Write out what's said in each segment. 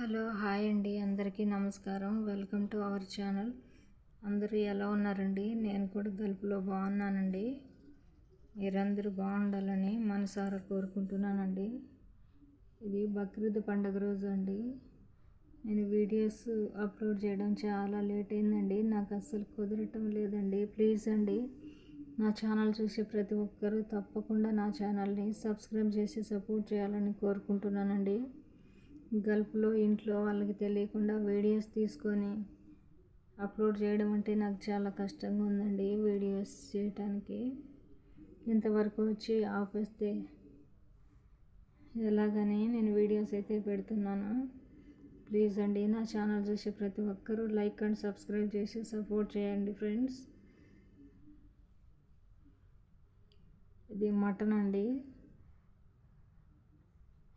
Hello hi అండి. అందరికీ నమస్కారం. Welcome to our channel. అందరూ ఎలా ఉన్నారండి? నేను కూడా గల్పులో బాగున్నానండి. మీరందరూ బాగుండాలని మనసారా కోరుకుంటున్నానండి. ఇది బక్రీద్ పండుగ రోజు అండి. నేను వీడియోస్ అప్లోడ్ చేయడం చాలా లేట్ అయిందండి. నాకు అస్సలు కుదరటం లేదండి. ప్లీజ్ అండి నా ఛానల్ చూసే ప్రతి ఒక్కరూ తప్పకుండా నా ఛానల్ని సబ్స్క్రైబ్ చేసి సపోర్ట్ చేయాలని కోరుకుంటున్నానండి. గల్ఫ్లో ఇంట్లో వాళ్ళకి తెలియకుండా వీడియోస్ తీసుకొని అప్లోడ్ చేయడం అంటే నాకు చాలా కష్టంగా ఉందండి వీడియోస్ చేయటానికి. ఇంతవరకు వచ్చి ఆపేస్తే ఎలాగని నేను వీడియోస్ అయితే పెడుతున్నాను. ప్లీజ్ అండి నా ఛానల్ చూసి ప్రతి ఒక్కరూ లైక్ అండ్ సబ్స్క్రైబ్ చేసి సపోర్ట్ చేయండి ఫ్రెండ్స్. ఇది మటన్ అండి.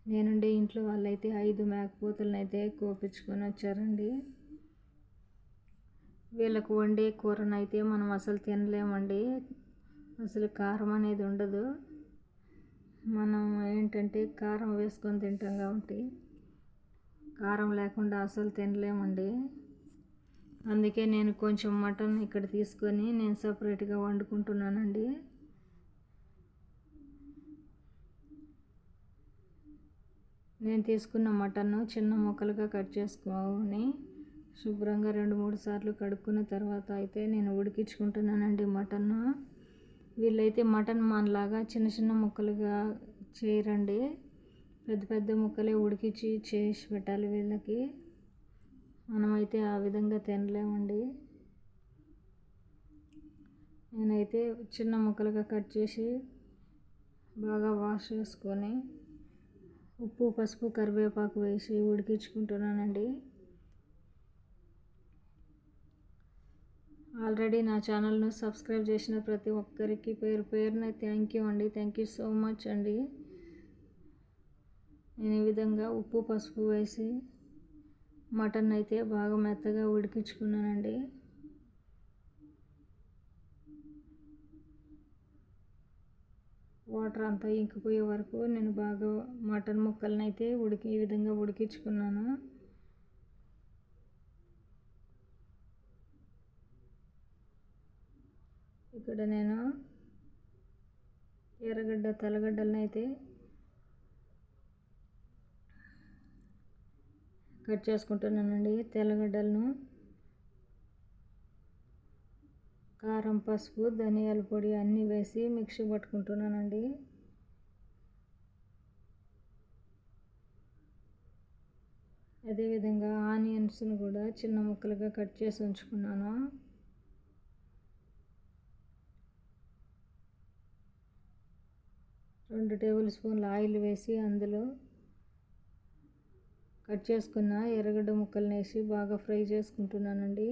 నేనుండే ఇంట్లో వాళ్ళైతే ఐదు మేకపోతలను అయితే కోపించుకొని వచ్చారండి. వీళ్ళకు వండే కూరనైతే మనం అసలు తినలేమండి. అసలు కారం అనేది ఉండదు. మనం ఏంటంటే కారం వేసుకొని తింటాం కాబట్టి కారం లేకుండా అసలు తినలేమండి. అందుకే నేను కొంచెం మటన్ ఇక్కడ తీసుకొని నేను సపరేట్గా వండుకుంటున్నానండి. నేను తీసుకున్న మటన్ను చిన్న ముక్కలుగా కట్ చేసుకొని శుభ్రంగా రెండు మూడు సార్లు కడుక్కున్న తర్వాత అయితే నేను ఉడికించుకుంటున్నానండి మటన్ను. వీళ్ళైతే మటన్ మనలాగా చిన్న చిన్న ముక్కలుగా చేయరండి. పెద్ద పెద్ద ముక్కలే ఉడికించి చేసి పెట్టాలి వీళ్ళకి. మనమైతే ఆ విధంగా తినలేమండి. నేనైతే చిన్న ముక్కలుగా కట్ చేసి బాగా వాష్ చేసుకొని ఉప్పు పసుపు కరివేపాకు వేసి ఉడికించుకుంటున్నానండి. ఆల్రెడీ నా ఛానల్ను సబ్స్క్రైబ్ చేసిన ప్రతి ఒక్కరికి పేరు పేరున థ్యాంక్ యూ అండి. థ్యాంక్ యూ సో మచ్ అండి. నేను ఈ విధంగా ఉప్పు పసుపు వేసి మటన్ అయితే బాగా మెత్తగా ఉడికించుకున్నానండి. వాటర్ అంతా ఇంకిపోయే వరకు నేను బాగా మటన్ ముక్కలను అయితే ఉడికి ఈ విధంగా ఉడికించుకున్నాను. ఇక్కడ నేను ఎర్రగడ్డ తలగడ్డలను అయితే కట్ చేసుకుంటున్నానండి. తెల్లగడ్డలను కారం పసుపు ధనియాల పొడి అన్నీ వేసి మిక్సీ పట్టుకుంటున్నానండి. అదేవిధంగా ఆనియన్స్ని కూడా చిన్న ముక్కలుగా కట్ చేసి ఉంచుకున్నాను. రెండు టేబుల్ స్పూన్ల ఆయిల్ వేసి అందులో కట్ చేసుకున్న ఎర్రగడ్డ ముక్కలను వేసి బాగా ఫ్రై చేసుకుంటున్నానండి.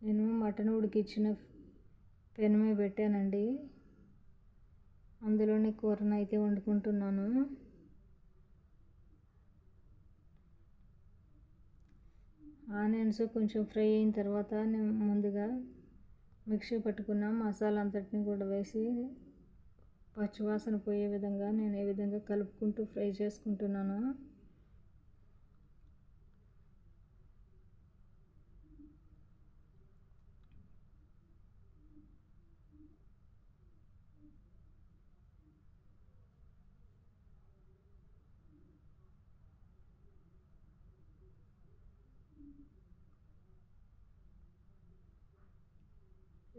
నేను మటన్ ఉడికించిన పెనమే పెట్టానండి. అందులోనే కూరను అయితే వండుకుంటున్నాను. ఆనియన్స్ కొంచెం ఫ్రై అయిన తర్వాత నేను ముందుగా మిక్సీ పట్టుకున్న మసాలా అంతటిని కూడా వేసి పచ్చివాసన పోయే విధంగా నేను ఏ విధంగా కలుపుకుంటూ ఫ్రై చేసుకుంటున్నాను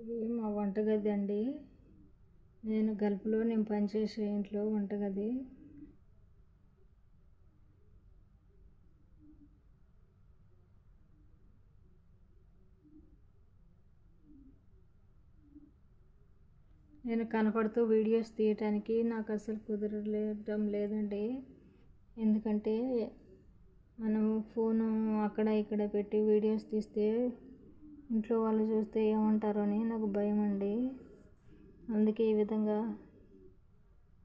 ఇది మా వంటగది అండి. నేను గల్పులో నేను పనిచేసే ఇంట్లో వంటగది. నేను కనపడుతూ వీడియోస్ తీయటానికి నాకు అసలు కుదరలేటం లేదండి. ఎందుకంటే మనం ఫోను అక్కడ ఇక్కడ పెట్టి వీడియోస్ తీస్తే ఇంట్లో వాళ్ళు చూస్తే ఏమంటారో అని నాకు భయం అండి అందుకే ఈ విధంగా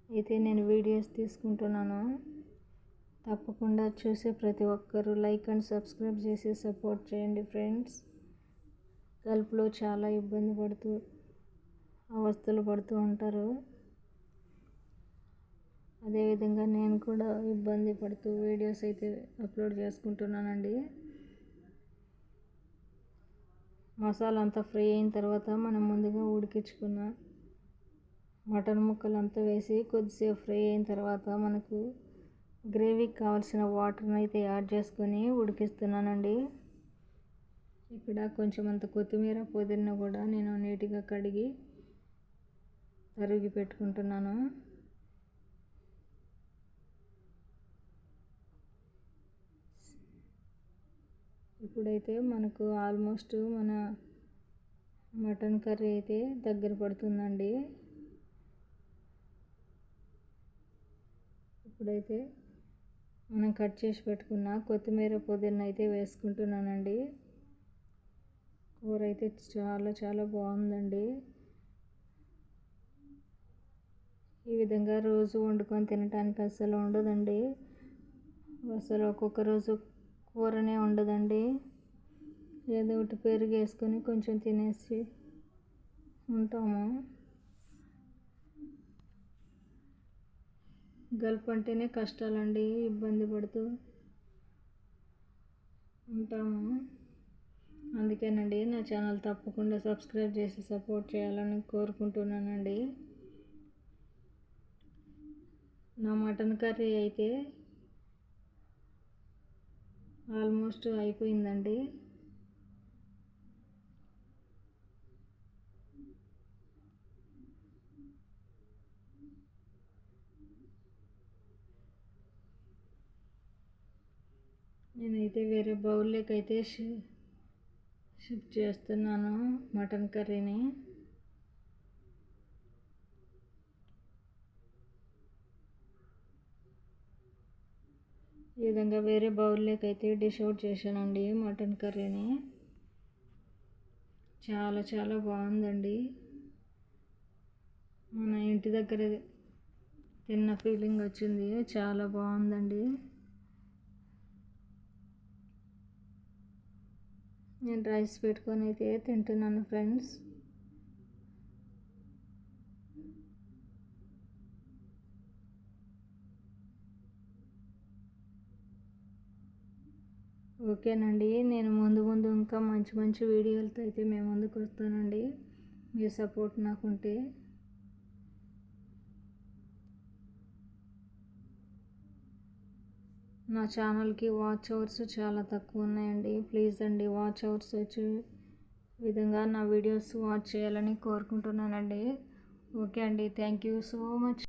అయితే నేను వీడియోస్ తీసుకుంటున్నాను. తప్పకుండా చూసే ప్రతి ఒక్కరూ లైక్ అండ్ సబ్స్క్రైబ్ చేసి సపోర్ట్ చేయండి ఫ్రెండ్స్. కలుపులో చాలా ఇబ్బంది పడుతూ అవస్థలు పడుతూ ఉంటారు. అదేవిధంగా నేను కూడా ఇబ్బంది పడుతూ వీడియోస్ అయితే అప్లోడ్ చేసుకుంటున్నానండి. మసాలా అంతా ఫ్రై అయిన తర్వాత మనం ముందుగా ఉడికించుకున్న మటన్ ముక్కలు అంతా వేసి కొద్దిసేపు ఫ్రై అయిన తర్వాత మనకు గ్రేవీకి కావాల్సిన వాటర్ని అయితే యాడ్ చేసుకొని ఉడికిస్తున్నానండి. ఇక్కడ కొంచెం అంత కొత్తిమీర పుదీనా కూడా నేను నీట్గా కడిగి తరిగి పెట్టుకుంటున్నాను. ఇప్పుడైతే మనకు ఆల్మోస్ట్ మన మటన్ కర్రీ అయితే దగ్గర పడుతుందండి. ఇప్పుడైతే మనం కట్ చేసి పెట్టుకున్న కొత్తిమీర పుదీనా అయితే వేసుకుంటున్నానండి. కూర అయితే చాలా చాలా బాగుందండి. ఈ విధంగా రోజు వండుకొని తినడానికి అసలు ఉండదండి. అసలు ఒక్కొక్క రోజు కూరనే ఉండదండి. ఏదో ఒకటి పెరుగు వేసుకొని కొంచెం తినేసి ఉంటాము. గల్ప్ అంటేనే కష్టాలండి ఇబ్బంది పడుతూ ఉంటాము. అందుకేనండి నా ఛానల్ తప్పకుండా సబ్స్క్రైబ్ చేసి సపోర్ట్ చేయాలని కోరుకుంటున్నానండి. నా మటన్ కర్రీ అయితే ఆల్మోస్ట్ అయిపోయిందండి. నేనైతే వేరే బౌల్లోకి అయితే షిఫ్ట్ చేస్తున్నాను మటన్ కర్రీని. ఈ విధంగా వేరే బౌల్లోకి అయితే డిష్ అవుట్ చేశానండి మటన్ కర్రీని. చాలా చాలా బాగుందండి. మన ఇంటి దగ్గర తిన్న ఫీలింగ్ వచ్చింది చాలా బాగుందండి. నేను రైస్ పెట్టుకొని అయితే తింటున్నాను ఫ్రెండ్స్. ఓకేనండి. నేను ముందు ముందు ఇంకా మంచి మంచి వీడియోలతో అయితే మేము ముందుకు వస్తానండి. మీ సపోర్ట్ నాకుంటే. నా ఛానల్కి వాచ్ అవర్స్ చాలా తక్కువ ఉన్నాయండి. ప్లీజ్ అండి వాచ్ అవర్స్ వచ్చే విధంగా నా వీడియోస్ వాచ్ చేయాలని కోరుకుంటున్నానండి. ఓకే అండి. Thank you so much.